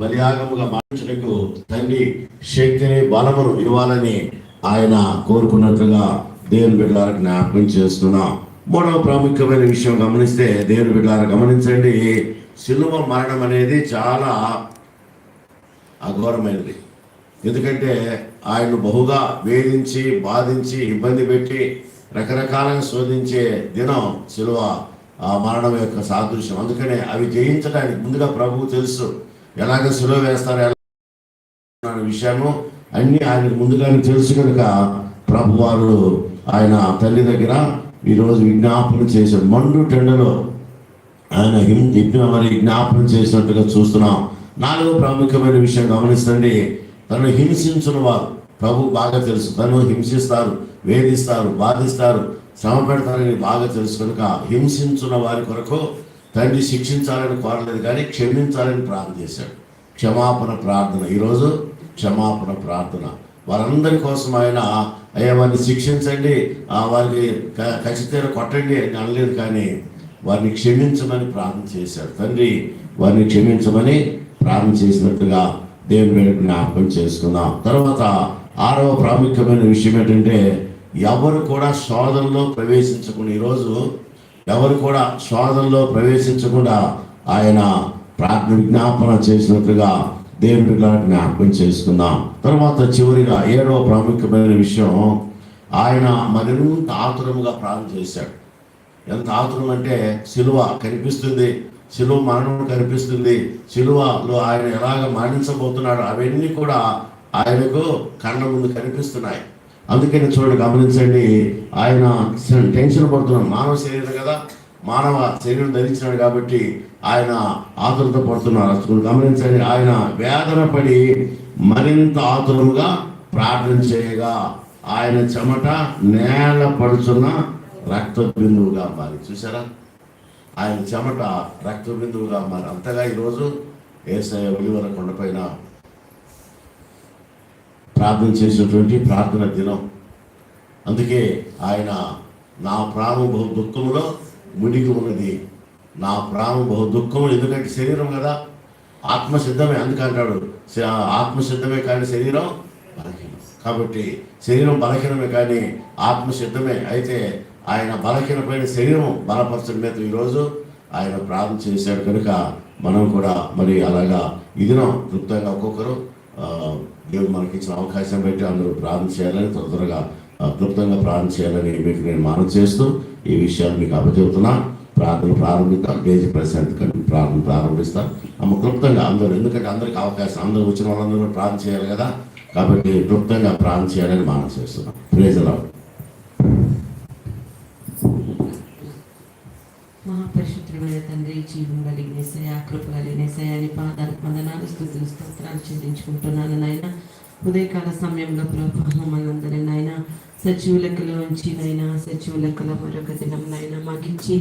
బలియాగముగా మార్చడానికి తండ్రి శక్తిని బలమును ఇవ్వాలని ఆయన కోరుకున్నట్లుగా దేవుని బిడ్డలారా జ్ఞాపకం చేస్తున్నాం. మూడవ ప్రాముఖ్యమైన విషయం గమనిస్తే దేవుని బిడ్డలారా గమనించండి సిలువ మరణం అనేది చాలా అఘోరమైనది. ఎందుకంటే ఆయన బహుగా వేధించి బాధించి ఇబ్బంది పెట్టి రకరకాలుగా శోధించే దినం సిలువ ఆ మరణం యొక్క సాదృశ్యం. అందుకనే అవి జయించడానికి ముందుగా ప్రభువు తెలుసు. ఎలాగ సులువ వేస్తారు ఎలా విషయము అన్ని ఆయనకు ముందుగానే తెలుసు కనుక ప్రభు వారు ఆయన తల్లి దగ్గర ఈరోజు విజ్ఞాపన చేశాడు మండు టెండలో ఆయన హిం మరి జ్ఞాపనం చేసినట్టుగా చూస్తున్నాం. నాలుగో ప్రాముఖ్యమైన విషయం గమనిస్తండి తను హింసించిన వారు ప్రభు బాగా తెలుసు. తను హింసిస్తారు వేధిస్తారు బాధిస్తారు శ్రమ పెడతారని బాగా తెలుసు కనుక హింసించిన వారి కొరకు తండ్రి శిక్షించాలని కోరలేదు కానీ క్షమించాలని ప్రార్థన చేశాడు. క్షమాపణ ప్రార్థన. ఈరోజు క్షమాపణ ప్రార్థన. వారందరి కోసం ఆయన అయ్యా వారిని శిక్షించండి. ఆ వారికి ఖచ్చితంగా కొట్టండి అని అనలేదు కానీ వారిని క్షమించమని ప్రార్థన చేశాడు. తండ్రి వారిని క్షమించమని ప్రార్థన చేసినట్టుగా దేవుని మీద జ్ఞాపకం చేసుకుందాం. తర్వాత ఆరవ ప్రాముఖ్యమైన విషయం ఏంటంటే ఎవరు కూడా శోధనలో ప్రవేశించకుండా ఈరోజు ఎవరు కూడా శోధనలో ప్రవేశించకుండా ఆయన ప్రార్థన విజ్ఞాపన చేసినట్లుగా దేవుని జ్ఞాపకం చేసుకుందాం. తర్వాత చివరిగా ఏడవ ప్రాముఖ్యమైన విషయం ఆయన మరింత ఆతురముగా ప్రార్థన చేశాడు. ఎంత ఆతురం అంటే సిలువ కనిపిస్తుంది సిలువ మరణం కనిపిస్తుంది సిలువలో ఆయన ఎలాగ మరణించబోతున్నాడు అవన్నీ కూడా ఆయనకు కళ్ళ ముందు కనిపిస్తున్నాయి. అందుకని చూడండి గమనించండి ఆయన టెన్షన్ పడుతున్నాడు. మానవ శరీరం కదా మానవ శరీరం ధరించినాడు కాబట్టి ఆయన ఆతురత పడుతున్నారు. గమనించండి ఆయన వేదన పడి మరింత ఆతురముగా ప్రార్థన చేయగా ఆయన చెమట నేల పడుచున్న రక్త బిందువుగా మారి చూసారా ఆయన చెమట రక్త బిందువుగా మారి అంతగా ఈరోజు ఏసఐ ఒలివర కొండపైన ప్రార్థన చేసినటువంటి ప్రార్థన దినం. అందుకే ఆయన నా ప్రాణం బహు దుఃఖములో మునిగి ఉన్నది. నా ప్రాణం బహు దుఃఖము ఎందుకంటే శరీరం కదా. ఆత్మ సిద్ధమే అందుకంటాడు. శ- ఆత్మ సిద్ధమే కానీ శరీరం బలహీనం. కాబట్టి శరీరం బలహీనమే కానీ ఆత్మ సిద్ధమే. అయితే ఆయన బలహీనమైన శరీరం బలపరచడం మీద ఈరోజు ఆయన ప్రార్థన చేశాడు కనుక మనం కూడా మరి అలాగా ఇదినం తృప్తంగా ఒక్కొక్కరు దేవుడు మనకి ఇచ్చిన అవకాశం పెట్టి అందరూ ప్రార్థన చేయాలని త్వర త్వరగా క్లుప్తంగా ప్రార్థన చేయాలని మీకు నేను మనం చేస్తూ ఈ విషయాలు మీకు అప్పచెబుతున్నా. ప్రార్థన ప్రారంభిస్తాం డేజీ ప్రశాంత్ కంటే ప్రార్థన ప్రారంభిస్తాం. అమ్మ క్లుప్తంగా అందరూ ఎందుకంటే అందరికి అవకాశం అందరూ వచ్చిన వాళ్ళందరూ ప్రార్థన చేయాలి కదా. కాబట్టి క్లుప్తంగా ప్రార్థన చేయాలని మనం చేస్తున్నాం. ప్రేజలా మహాపరిశుద్ధుడైన తండ్రి జీవం కలిగిన సయా కృప కలిగిన సయాని పాదాలు వందనాలు స్థుతులు స్తోత్రాలు చెల్లించుకుంటున్నాను నాయన. ఉదయకాల సమయంలో ప్రభావం మనందరి నాయన సచివ లెక్కలో ఉంచి నైనా సచివ లెక్కల మరొక దినం నాయన మాకిచ్చి